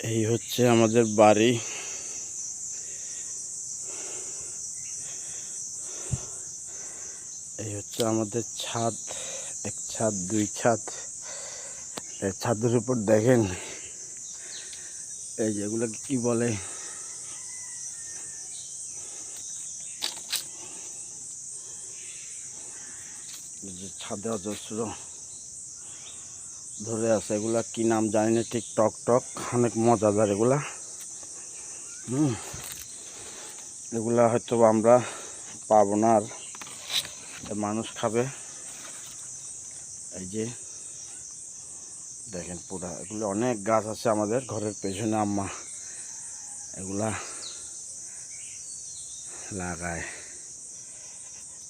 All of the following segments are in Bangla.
এই হচ্ছে আমাদের বাড়ি। এই হচ্ছে আমাদের ছাদ, এক ছাদ, দুই ছাদ। ছাদের উপর দেখেন, এই যেগুলো কি বলে? যে ছাদে অজস্র ধরে আছে, এগুলা কি নাম জানি না, ঠিক টক টক, অনেক মজাদার এগুলা। হুম, এগুলা হয়তো আমরা পাবো না আর মানুষ খাবে। এই যে, দেখেন পুরা, এগুলো অনেক গাছ আছে আমাদের ঘরের পেছনে, আম্মা। এগুলা লাগায়।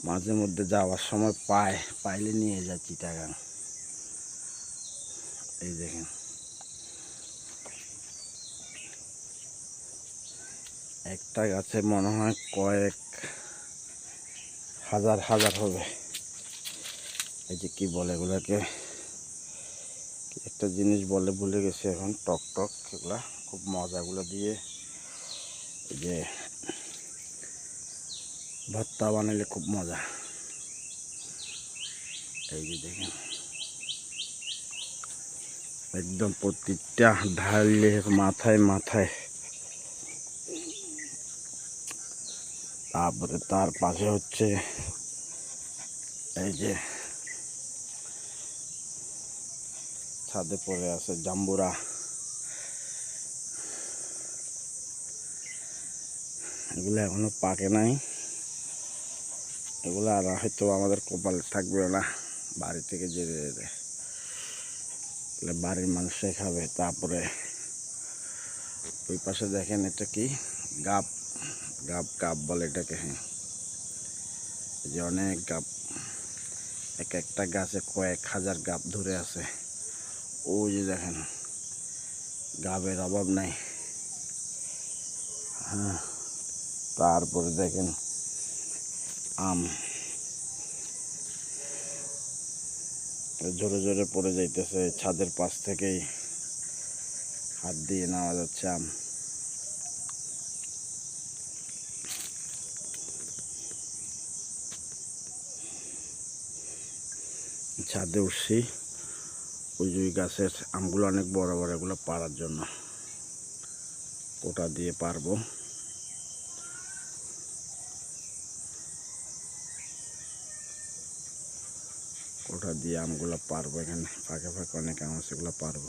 মাঝে মধ্যে যাওয়ার সময় পায়, পাইলে নিয়ে যায় চিটাগাং। এই দেখেন। একটা গাছে মনে হয় কয়েক হাজার হাজার হবে। এই যে কি বলে এগুলাকে? একটা জিনিস বলে ভুলে গেছে এখন, টক টক এগুলা, খুব মজাগুলো দিয়ে এই যে ভর্তা বানালে খুব মজা। এই যে দেখেন। একদম প্রতিটা ঢাললে মাথায় মাথায়। তারপরে তার পাশে হচ্ছে এই যে ছাদে পড়ে আছে জাম্বুরা। এগুলো এখনও পাকে নাই। এগুলো আর হয়তো আমাদের কপালে থাকবে না, বাড়ি থেকে যেতে যেতে। এগুলো বাড়ির মানুষে খাবে তারপরে ওই পাশে দেখেন এটা কি? গাপ গাপ গাপ বলে এটাকে হ্যাঁ। যে অনেক গাপ এক একটা গাছে কয়েক হাজার গাপ ধরে আছে। ওই যে দেখেন, গাবের অভাব নাই। হ্যাঁ তারপরে দেখেন আম। জোরে জোরে পড়ে যাইতেছে, ছাদের পাশ থেকেই হাত দিয়ে নেওয়া যাচ্ছে আম। ছাদে উঠছি, ওই ওই গাছের আমগুলো অনেক বড় বড়, এগুলো পাড়ার জন্য। কোটা দিয়ে পারব। কোটা দিয়ে আমগুলো পারব এখানে। ফাঁকে ফাঁকে অনেক আম এগুলো পারব।